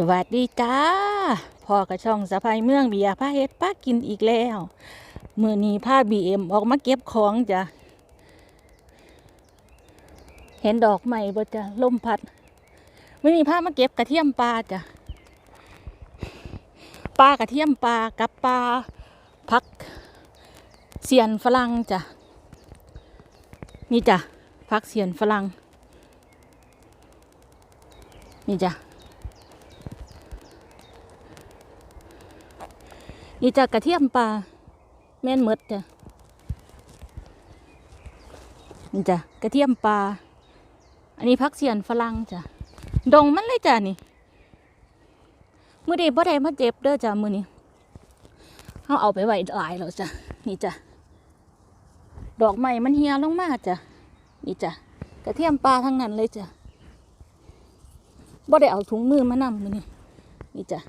สวัสดีจ้าพ่อกระช่องสะพายเมืองเบียร์พาเฮ็ดป้ากินอีกแล้วมือนี้พาบีเอ็มออกมาเก็บของจ้ะเห็นดอกใหม่บ่จ้ะลมพัดมือนี้ามาเก็บกระเทียมปลาจ้ะปลากระเทียมปลากับปลาพักเสียนฝรั่งจ้ะนี่จ้ะพักเสียนฝรั่งนี่จ้ะ นี่จะกระเทียมปลาแม่นหมดจ้ะนี่จ้ะกระเทียมปลาอันนี้พักเสียนฝรั่งจ้ะดงมันเลยจ้ะนี่มือดีบ่ได้มาเจ็บเด้อจ้ะมือนี้เขาเอาไปไว้หลายแล้วจ้ะนี่จ้ะดอกไม้มันเหี่ยลงมาจ้ะนี่จ้ะกระเทียมปลาทั้งนั้นเลยจ้ะบ่ได้เอาถุงมือมานำมือนี้นี่จ้ะ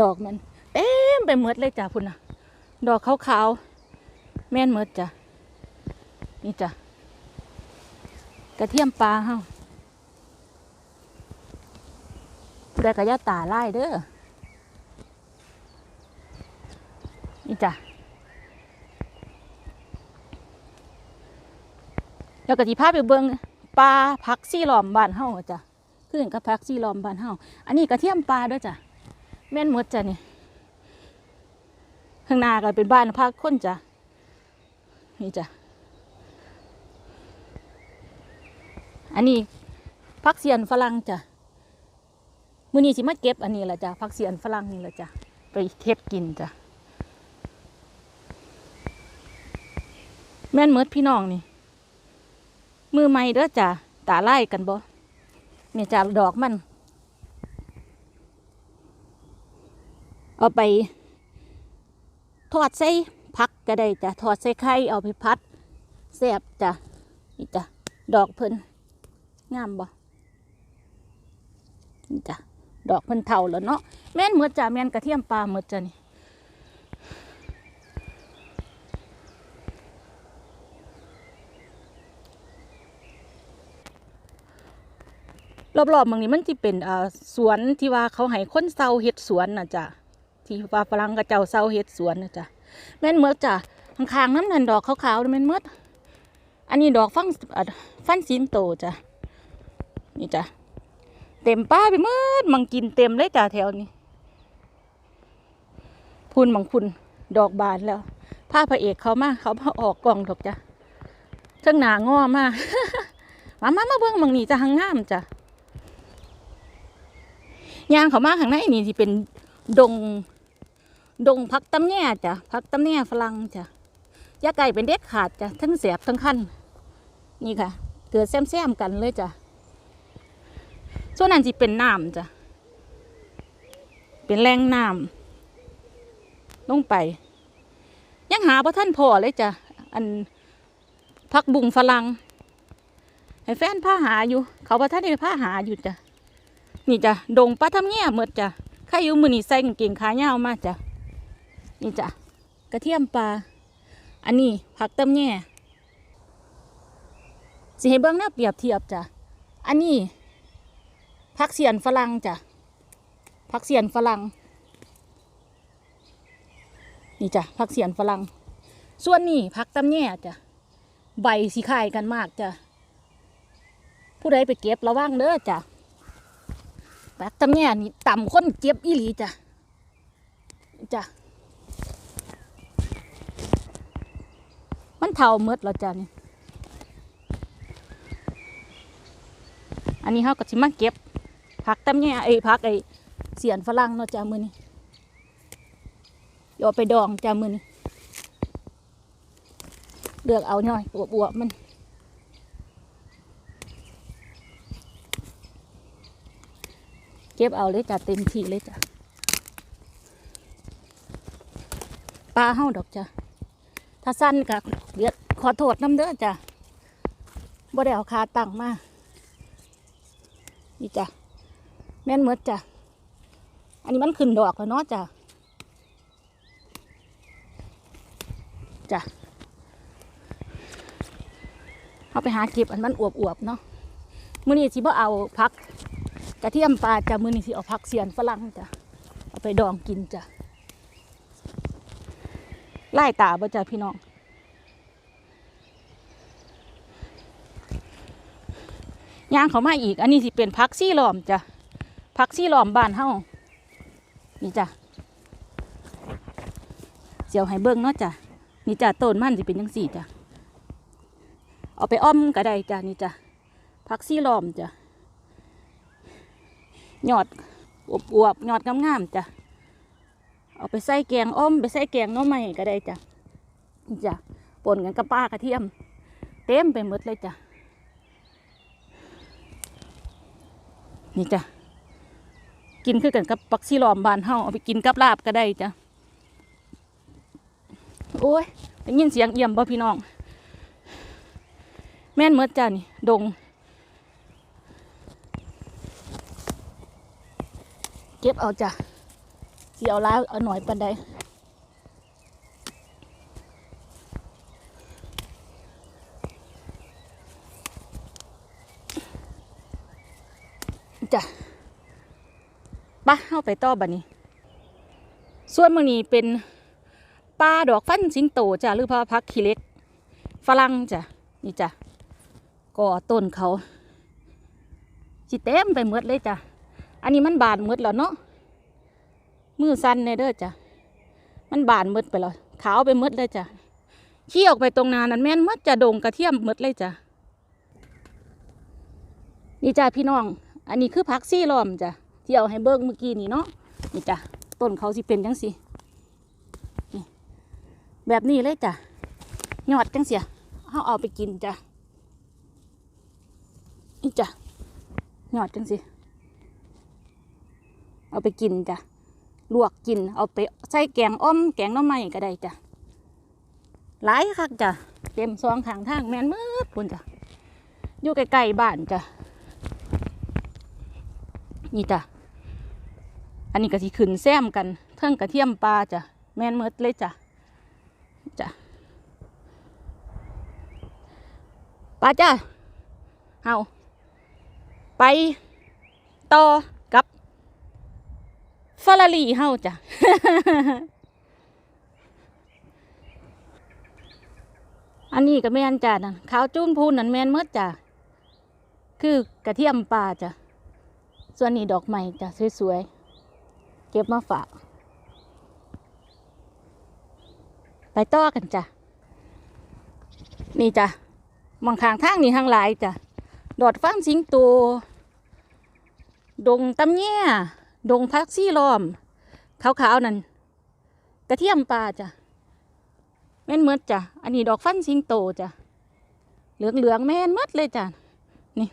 ดอกมัน มไปหมดเลยจ้ะพุ่นน่ะดอกขาวๆแม่นหมดจ้ะนี่จ้ะกระเทียมปลาเฮาผู้ใดกระยาตาไล่เด้อนี่จ้ะแล้วก็ที่พาไปเบิ่งปลาผักซี่หลอมบ้านเฮาจ้ะคือเห็นกับผักซี่หลอมบ้านเฮาอันนี้กระเทียมปลาเด้วยจ้ะแม่นหมดจ้ะนี่ ข้างหน้าก็เป็นบ้านพักคนจ้ะนี่จ้ะอันนี้พักเสียนฝรั่งจ้ะมือนี้สิมาเก็บอันนี้แหละจ้ะพักเสียนฝรั่งนี่แหละจ้ะไปเฮ็ดกินจ้ะแม่นเมดพี่น้องนี่ มือใหม่เด้อจ้ะตาไล่กันบ่เนี่ยจ้ะดอกมัน เอาไป ทอดใส่ผักก็ได้จ้ะทอดใส่ไข่เอาไปพัดแซ่บจ้ะนี่จ้ะดอกเพิ่นงามบ่นี่จ้ะดอกเพิ่นเท่าแล้วเนาะแม่นเหมือจ้ะแม่นกระเทียมปลาเหมือจ้ะนี่รอบๆเมืองนี้มันที่เป็นอ่าสวนที่ว่าเขาให้คนเซาเฮ็ดสวนน่ะจ้ะ ที่ว่าฝรั่งกับเจ้าเศร้าเฮ็ดสวนนะจ๊ะแม่นเมือจ้ะข้างๆน้ำนันดอกขาวๆแม่นเมืออันนี้ดอกฟังอะฟันสินโตจ้ะนี่จ้ะเต็มป้าไปเมืดมังกินเต็มเลยจ้ะแถวนี้พูนมังคุณดอกบานแล้วผ้าพระเอกเขามาเขามาออกกล่องดอกจ้ะเชิงหนางอมากมามามาเบิ่งมังนี่จะหังงามจ้ะยางเขามาข้างในนี่ที่เป็นดง ดงพักตำแย่จ้ะพักตำแย่ฝรั่งจ้ะยาไก่เป็นเด็ดขาดจ้ะทั้งเสียบทั้งขั้นนี่ค่ะ เกิดแซมๆกันเลยจ้ะส่วนนั้นสิเป็นน้ำจ้ะเป็นแรงน้ำลงไป ยังหาพระท่านพอเลยจ้ะอันพักบุงฝรั่งให้แฟนผ้าหาอยู่ เขาพระท่านได้ผ้าหาอยู่จ้ะนี่จ้ะดงปลาทำแย่หมดจ้ะข้าอยู่มือนี่ใส่กางเกงขายาวมาจ้ะ นี่จ้ะกระเทียมปลาอันนี้ผักเติมแง่สิให้เบิ้งหน้าเปรียบเทียบจ้ะอันนี้ผักเสียนฝรั่งจ้ะผักเสียนฝรั่งนี่จ้ะผักเสียนฝรั่งส่วนนี้ผักตำแง่จ้ะใบสีคายกันมากจ้ะผู้ใดไปเก็บระวังเด้อจ้ะปักตำแง่นี่ต่ำคนเจ็บอีหลีจ้ะจ้ะ มันเท่าเมดแล้วจ้ะนี่อันนี้เขาก็สิมาเก็บผักตำแง่ยไอ้ยผักไอ้เสียนฝรั่งเนาะจ้ะมือนี้เอไปดองจ้ะมือนี้เลือกเอาหน่อยอวบๆมันเก็บเอาเลยจ้ะเต็มที่เลยจ้ะปลาเห่าดอกจ้ะ ถ้าสั้นกะเดี๋ยวขอโทษน้ำเด้อจ้ะบ่ได้เอาคาตั้งมา นี่จ้ะ แม่นหมดจ้ะ อันนี้มันขึ้นดอกแล้วเนาะจ้ะ จ้ะเอาไปหาเก็บอันมันอวบๆเนาะ มื้อนี้สิบ่เอาพักกระเทียมปลาจ้ะ มือนี่สิเอาผักเสียนฝรั่งจ้ะ เอาไปดองกินจ้ะ ไล่ตาบ่จ้ะพี่น้องย่างเขามาอีก อันนี้สิเป็นผักซี่หลอมจ้ะผักซี่หลอมบ้านเฮานี่จ้ะเสียวให้เบิ่งเนาะจ้ะนี่จ้ะต้นมันสิเป็นจังสี่จ้ะเอาไปอ้อมก็ได้จ้ะนี่จ้ะผักซี่หลอมจ้ะยอดอวบอวบๆยอดงามๆจ้ะ เอาไปใส่แกงอ้อมไปใส่แกงน้องไม้ก็ได้จ้ะนี่จ้ะปนกันกับปลากระเทียม เต็มไปหมดเลยจ้ะนี่จ้ะกินคือกันกับปักซี่หลอมบานเฮาเอาไปกินกับลาบก็ได้จ้ะโอ้ยได้ยินเสียงเอี่ยมบ่พี่น้อง แม่นเมดจ้ะนี่ดง เก็บเอาจ้ะ สิเอาล้าวเอาหน่อยปันใดจ้ะปะเข้าไปต่อบัดนี้ ส่วนมือนี้เป็นปลาดอกฟันสิงโตจ้ะหรือพาพักขี้เล็กฝรั่งจ้ะนี่จ้ะก่อต้นเขาสิเต็มไปหมดเลยจ้ะ อันนี้มันบานหมดแล้วเนาะ มือสั้นในเด้อจ้ะมันบานหมดไปแล้วขาวไปหมดเลยจ้ะขี้ออกไปตรงนานั้นแม่นหมดจะดงกระเทียมหมดเลยจ้ะนี่จ้ะพี่น้อง อันนี้คือผักซี่ล้อมจ้ะที่เอาให้เบิ้งเมื่อกี้นี่เนาะนี่จ้ะต้นเขาสิเป็นจังสินี่แบบนี้เลยจ้ะยอดจังเสียเขาเอาไปกินจ้ะนี่จ้ะยอดจังสิเอาไปกินจ้ะ ลวกกิน เอาไปใส่แกงอ้อมแกงหน้ำไม้ก็ได้จ้ะหลายคักจ้ะเต็มซองทางทางแม่นมืดพุ่นจ้ะอยู่ใกล้ๆบ้านจ้ะนี่จ้ะอันนี้ก็สิขึ้นแซมกันเทิงกระเทียมปลาจ้ะแม่นมืดเลยจ้ะจ้ะปลาจ้ะเอาไปต่อกับ ฟาราลีเฮาจ้ะอันนี้ก็แม่นจ้ะนั่นขาวจุ้นพูนนั่นแม่นหมดจ้ะคือกระเทียมปลาจ้ะส่วนนี้ดอกไม้จ้ะสวยๆเก็บมาฝากไปต่อกันจ้ะนี่จ้ะมองข้างทางนี่ทางหลายจ้ะดอดฟังสิงโตดงตำแย่ ดงพักซี่ล้อมขาวๆนั่นกระเทียมปลาจ้ะแม่นเมดจ้ะอันนี้ดอกฟันสิงโตจ้ะเหลืองๆแม่นเมดเลยจ้ะนี่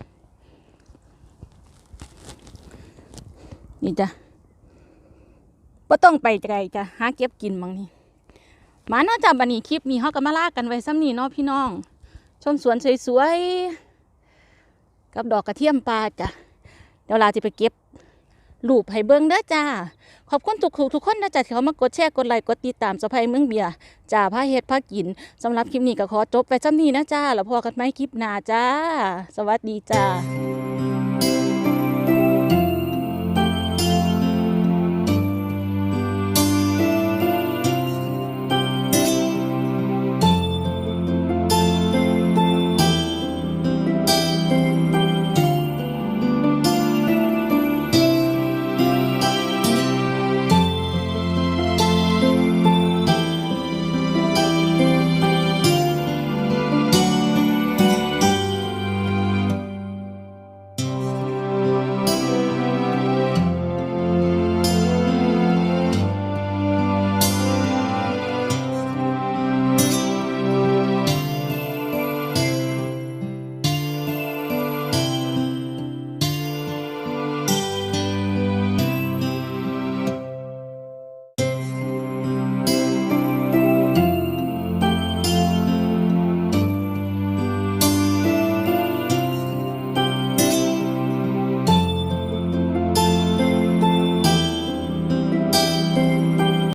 นี่จ้ะบ่ต้องไปไกลจ้ะหาเก็บกินบางนี่มาเนาะจ้ะบันนี้คลิปนี้เขาก็มาลากกันไว้ซ้ำนี่เนาะพี่น้อง ชมสวนสวยๆกับดอกกระเทียมปลาจ้ะเดี๋ยวเราจะไปเก็บ รูปให้เบิ้งเด้อจ้า ขอบคุณทุกๆทุกคนนะจ๊ะที่เขามากดแชร์กดไลค์กดติดตามสะพายเมืองเบียร์จ้าพาเฮ็ดพากินสำหรับคลิปนี้ก็ขอจบไปจ้ำนี้นะจ้า แล้วพอกันไหมคลิปหน้าจ้า สวัสดีจ้า